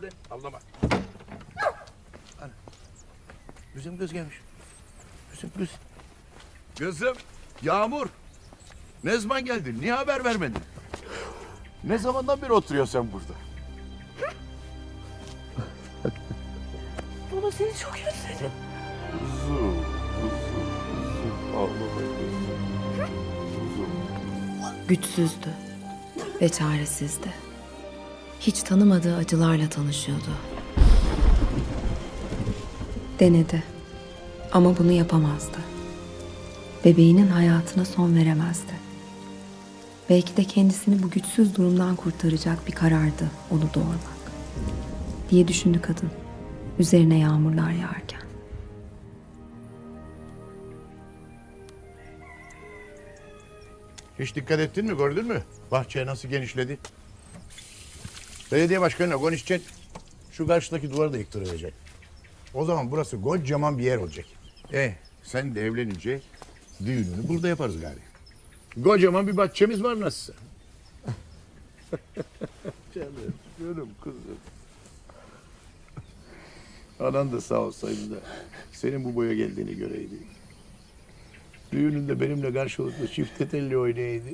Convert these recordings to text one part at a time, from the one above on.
Aslı avlama. Ana. Bizim kız gelmiş. Bizim kız. Kızım Yağmur. Ne zaman geldin? Niye haber vermedin? Ne zamandan beri oturuyorsun sen burada? Baba seni çok özledim. Kuzum, kuzum, kuzum. Ağlama kuzum. Kuzum. Güçsüzdü ve çaresizdi. Hiç tanımadığı acılarla tanışıyordu. Denedi ama bunu yapamazdı. Bebeğinin hayatına son veremezdi. Belki de kendisini bu güçsüz durumdan kurtaracak bir karardı onu doğurmak. Diye düşündü kadın. Üzerine yağmurlar yağarken. Hiç dikkat ettin mi gördün mü? Bahçe nasıl genişledi? Belediye başkanına konuşacaksın. Şu karşıdaki duvarı da yıktıracak. O zaman burası kocaman bir yer olacak. E sen de evlenince düğününü burada yaparız gari. Kocaman bir bahçemiz var nasılsa. canım, canım kızım. Anan da sağ olsaydı da senin bu boya geldiğini göreydi. Düğününde benimle karşılıklı çifte telli oynayaydı.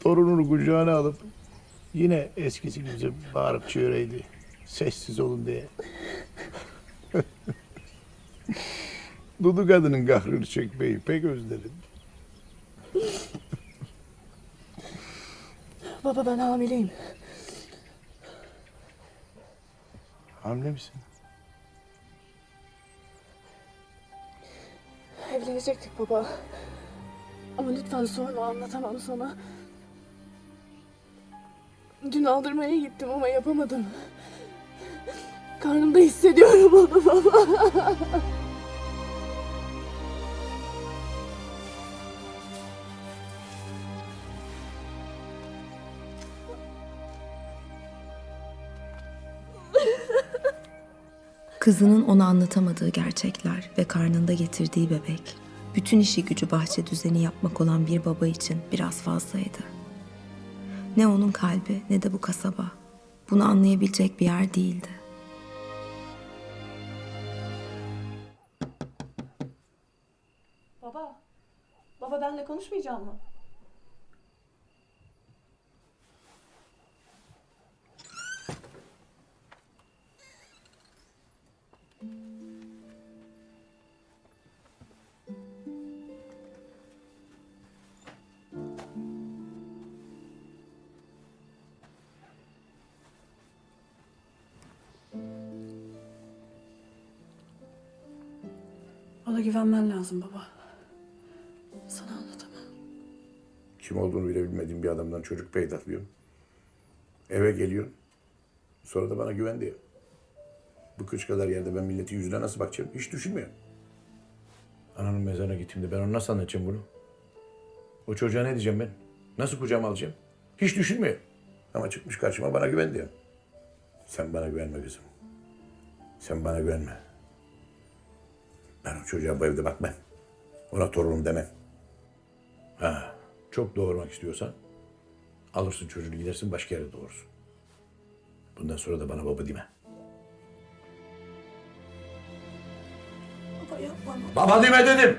Torununu kucağına alıp yine eskisi gibi bağırıp çığıraydı. Sessiz olun diye. Dudu kadının kahrını çekmeyi pek özledim. Baba ben hamileyim. Hamile misin? Evlenecektik baba. Ama lütfen sorma anlatamam sana. Dün aldırmaya gittim ama yapamadım. Karnımda hissediyorum onu baba. Kızının ona anlatamadığı gerçekler ve karnında getirdiği bebek, bütün işi gücü bahçe düzeni yapmak olan bir baba için biraz fazlaydı. Ne onun kalbi ne de bu kasaba bunu anlayabilecek bir yer değildi. Baba. Baba benle konuşmayacak mı? Bana güvenmen lazım baba. Sana anlatamam. Kim olduğunu bile bilmediğim bir adamdan çocuk peydahlıyorsun. Eve geliyorsun. Sonra da bana güven diyor. Bu kıç kadar yerde ben milletin yüzüne nasıl bakacağım? Hiç düşünmüyorum. Ananın mezarına gittiğimde ben ona nasıl anlatacağım bunu? O çocuğa ne diyeceğim ben? Nasıl kucağıma alacağım? Hiç düşünmüyor. Ama çıkmış karşıma bana güven diyor. Sen bana güvenme kızım. Sen bana güvenme. Ben o çocuğa bu evde bakmam. Ona torunum demem. Ha, çok doğurmak istiyorsan alırsın çocuğunu gidersin başka yere doğurursun. Bundan sonra da bana baba deme. Baba yapma. Baba deme dedim.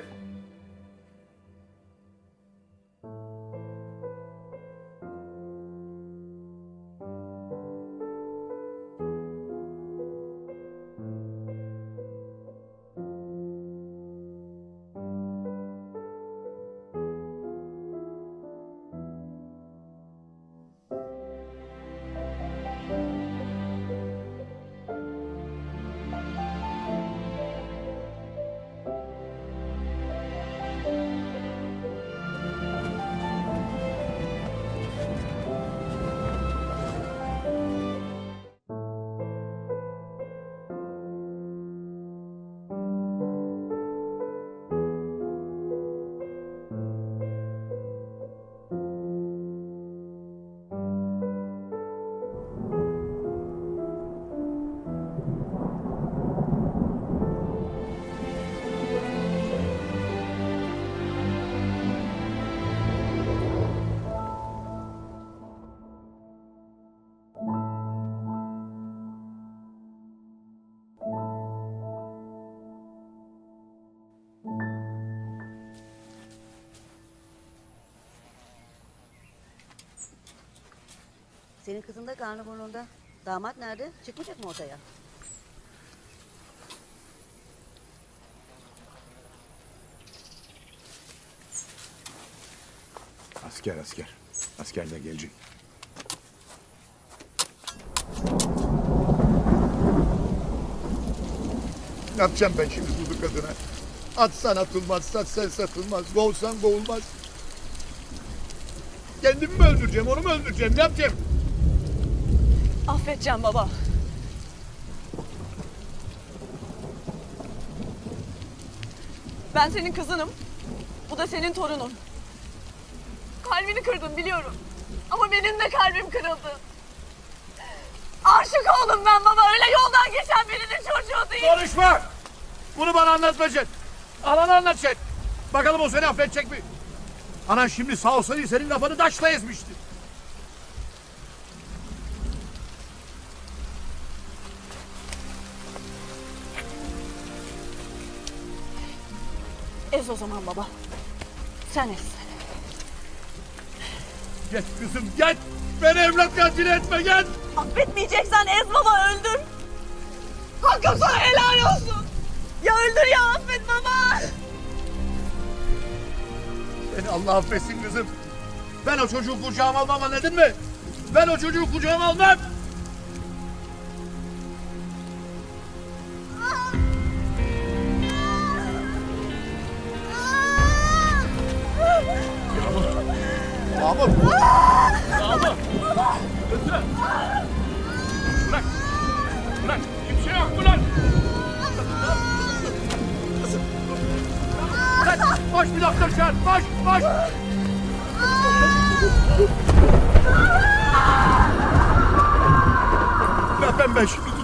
Senin kızın da karnı burnunda. Damat nerede? Çıkmayacak mı ortaya? Asker asker. Asker de gelecek. Ne yapacağım ben şimdi bu kadına? Atsan atılmaz, satsan satılmaz, kovsan kovulmaz. Kendimi mi öldüreceğim, onu mu öldüreceğim, ne yapacağım? Affedeceğim baba. Ben senin kızınım. Bu da senin torunun. Kalbini kırdım biliyorum. Ama benim de kalbim kırıldı. Aşık oldum ben baba. Öyle yoldan geçen birinin çocuğu değil. Konuşma! Bunu bana anlatmayacaksın. Anana anlatacaksın. Bakalım o seni affedecek mi? Anan şimdi sağ olsaydı senin kafanı taşla ezmişti. Ez o zaman baba. Sen ez. Git kızım git. Beni evlat katili etme git. Affetmeyeceksen ez baba öldür. Hakkım sana helal olsun. Ya öldür ya affet baba. Beni Allah affetsin kızım. Ben o çocuğu kucağıma almam anladın mı? Ben o çocuğu kucağıma almam. Mahmut. Mahmut. Lütfen. Bırak. Bırak. Kimse yok mu lan? Bırak. Koş bir doktor çağır. Koş. Koş. Ne yapayım ben şimdi